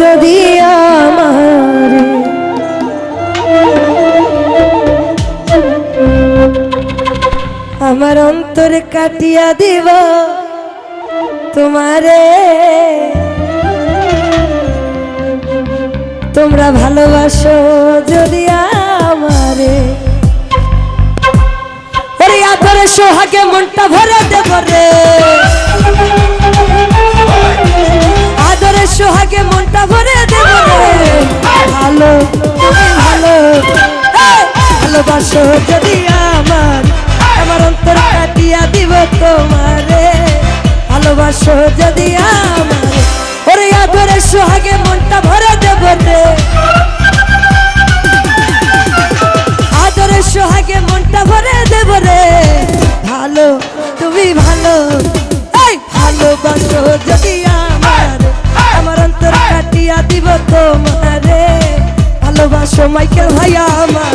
যদি আমার আমার অন্তরে কাটিয়া দিব তোমারে, তোমরা ভালোবাসো যদি আমারে। আদরে সোহাগে মনটা ভরে দেব রে। ভালোবাসো যদি আমার আমার অন্তর কাটিয়া দিব তোমারে। ভালোবাসো যদি আমার, ওরে আদরে সোহাগে মনটা ভরে দেব রে। আদরে সোহাগে মনটা ভরে দেব রে। ভালো, তুমি ভালো, এই ভালোবাসো যদি আমার আমার অন্তর কাটিয়া দিব তোমারে। ভালোবাসো মাইকেল ভাইয়া আমার।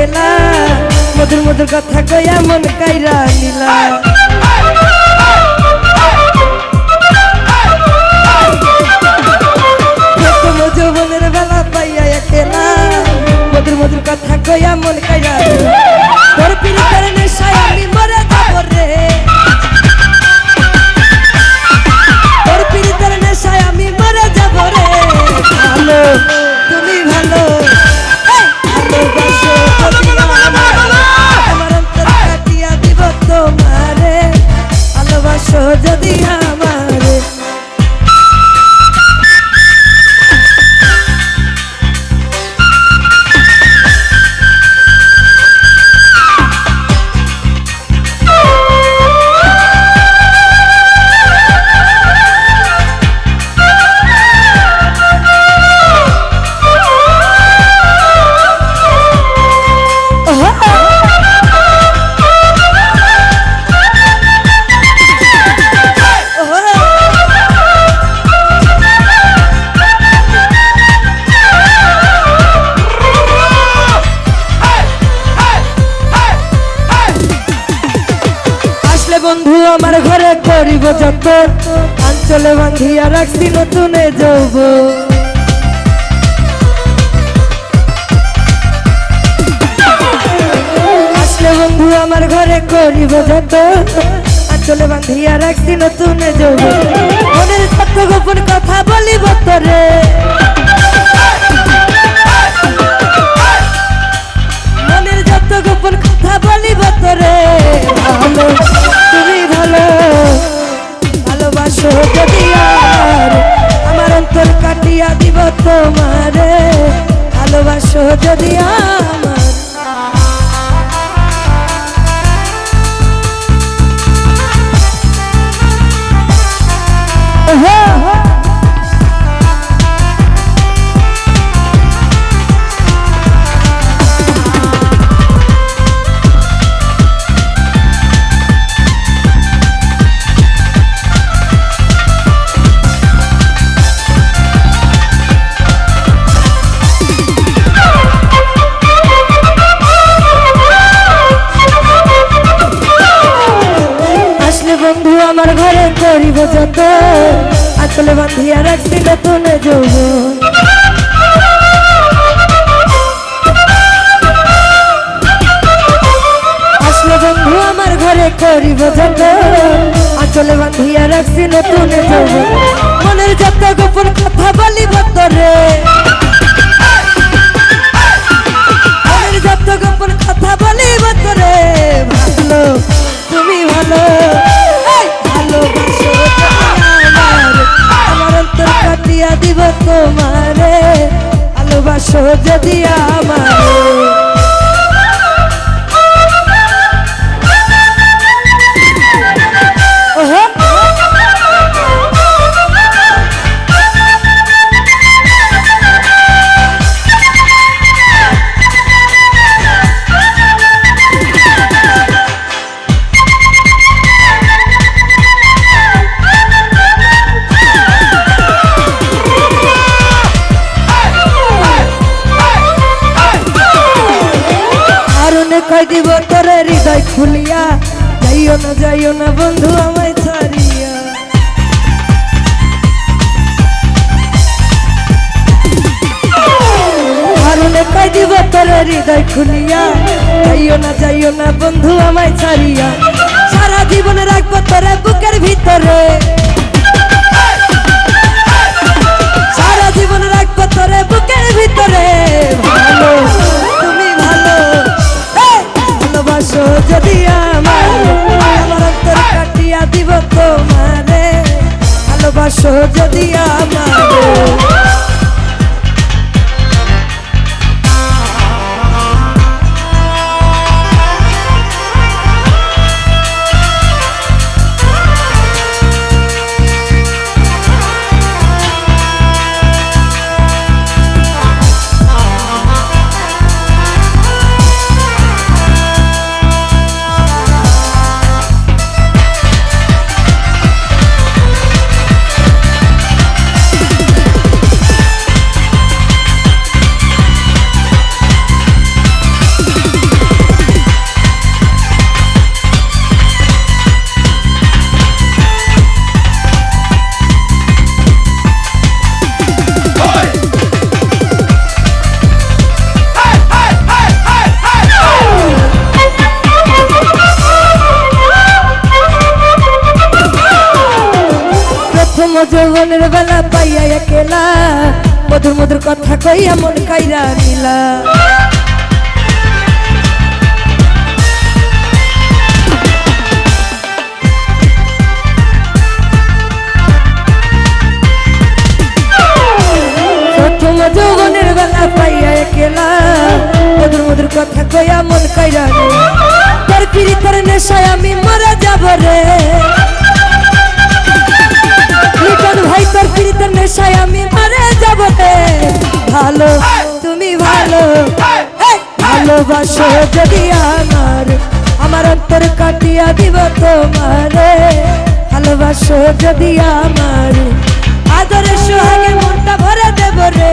খেলা মধুর মধুর কথা কয়া মন কাইরা নিলা। ভালোবাসো বন্ধু আমার ঘরে করিব যত। আঞ্চলে বাঁধিয়া রাখছি নতুনে যৌব। আসলে বন্ধু আমার ঘরে করিব যত। আঞ্চলে বাঁধিয়া রাখছি নতুনে যৌব। মনের সত্য গোপন কথা বলিব তোরে। মনের যত গোপন কথা বলিব তোরে। ভালো দিয়া দিব তোমারে ভালোবাসো যদি আমার আসলে বান্ধিয়া রাখছি নতুন যৌবন। আসলে বন্ধু আমার ঘরে করিব যত আচলে বান্ধিয়া রাখছি নতুন যৌবন। মনের যত গোপন কথা বলিব তোরে। মনের যত গোপন কথা বলিব দিব তোমারে ভালোবাসো যদি আমারে। কয় দিব তোরে হৃদয় খুলিয়া। যাইও না যাইও না বন্ধু, আমায় ছাড়িয়া। অনেক দিব তোরে হৃদয় খুলিয়া। যাইও না যাইও না বন্ধু, আমায় ছাড়িয়া। সারা জীবনে রাখব তোরে যদি আমার। যৌবনের বেলা পাইয়া একেলা। মধুর মধুর কথা কইয়া মন কাইরা নিলা। নেশায় আমি মারে যাব রে। ভালো তুমি ভালো। ভালোবাসো যদি আমার আমার অন্তর কাটিয়া দিব তোমারে। ভালোবাসো যদি আমার আদরে সোহাগে মনটা ভরে দেব রে।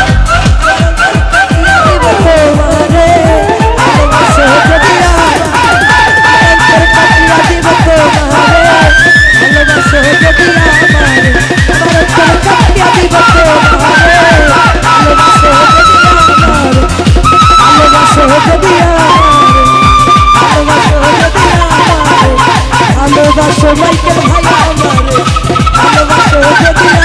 ভালোবাসো মাইকেল ভাই আমার ভালোবাসো যদি